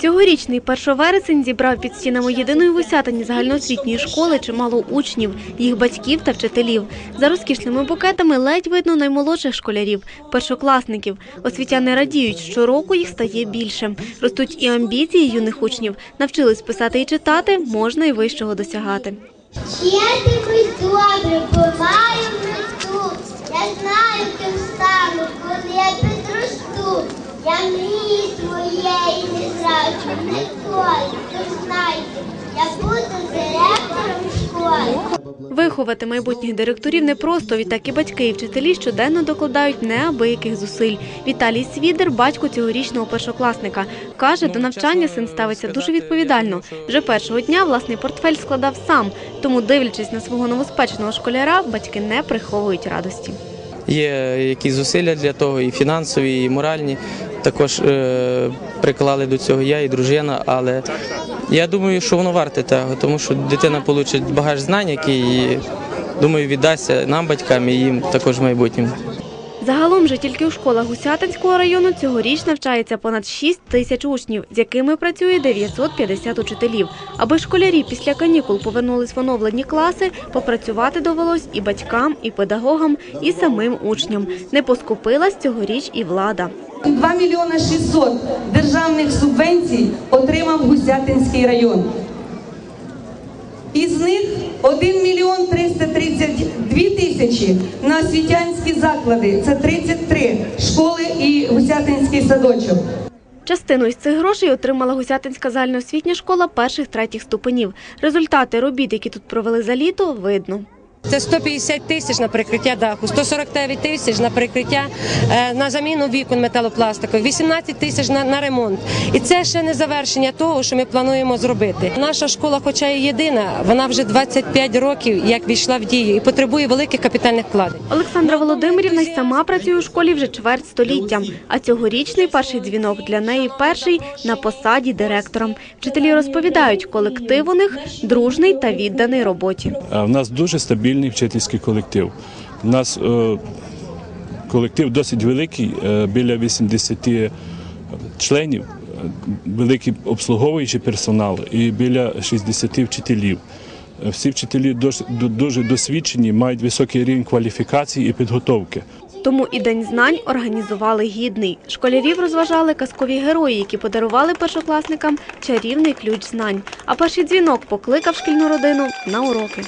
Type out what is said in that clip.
Цьогорічний 1 вересень зібрав під стінами єдиної в Усятині загальноосвітньої школи чимало учнів, їх батьків та вчителів. За розкішними букетами ледь видно наймолодших школярів, першокласників. Освітяни радіють, щороку їх стає більше. Ростуть і амбіції юних учнів. Навчились писати і читати, можна і вищого досягати. Вчитимусь добре, бо маю. Я знаю, ким стану, коли я своєї не зраджу ніколи. Тож знайте, я буду директором школи. Виховати майбутніх директорів непросто, відтак і батьки і вчителі щоденно докладають неабияких зусиль. Віталій Свідер – батько цьогорічного першокласника. Каже, до навчання син ставиться дуже відповідально. Вже першого дня власний портфель складав сам, тому, дивлячись на свого новоспеченого школяра, батьки не приховують радості. Є якісь зусилля для того, і фінансові, і моральні. Також е, приклали до цього я і дружина, але я думаю, що воно варте того, тому що дитина отримає багаж знань, який, думаю, віддасться нам, батькам, і їм також в майбутньому. Загалом же тільки у школах Гусятинського району цьогоріч навчається понад 6 тисяч учнів, з якими працює 950 учителів. Аби школярі після канікул повернулись в оновлені класи, попрацювати довелось і батькам, і педагогам, і самим учням. Не поскупилась цьогоріч і влада. 2 мільйони 600 державних субвенцій отримав Гусятинський район. Із них 1 мільйон 332 тисячі на освітянські заклади. Це 33 школи і Гусятинський садочок. Частину із цих грошей отримала Гусятинська загальноосвітня школа перших-третіх ступенів. Результати робіт, які тут провели за літо, видно. Це 150 тисяч на перекриття даху, 149 тисяч на перекриття е, на заміну вікон металопластикових, 18 тисяч на, на ремонт. І це ще не завершення того, що ми плануємо зробити. Наша школа, хоча і єдина, вона вже 25 років як війшла в дію і потребує великих капітальних вкладень. Олександра Володимирівна й сама працює у школі вже чверть століття. А цьогорічний перший дзвінок для неї перший на посаді директора. Вчителі розповідають, колектив у них дружний та відданий роботі. А В нас дуже стабільний вчительський колектив. У нас е, колектив досить великий, е, біля 80 членів, е, великий обслуговуючий персонал і біля 60 вчителів. Всі вчителі дуже досвідчені, мають високий рівень кваліфікації і підготовки. Тому і день знань організували гідний. Школярів розважали казкові герої, які подарували першокласникам чарівний ключ знань. А перший дзвінок покликав шкільну родину на уроки.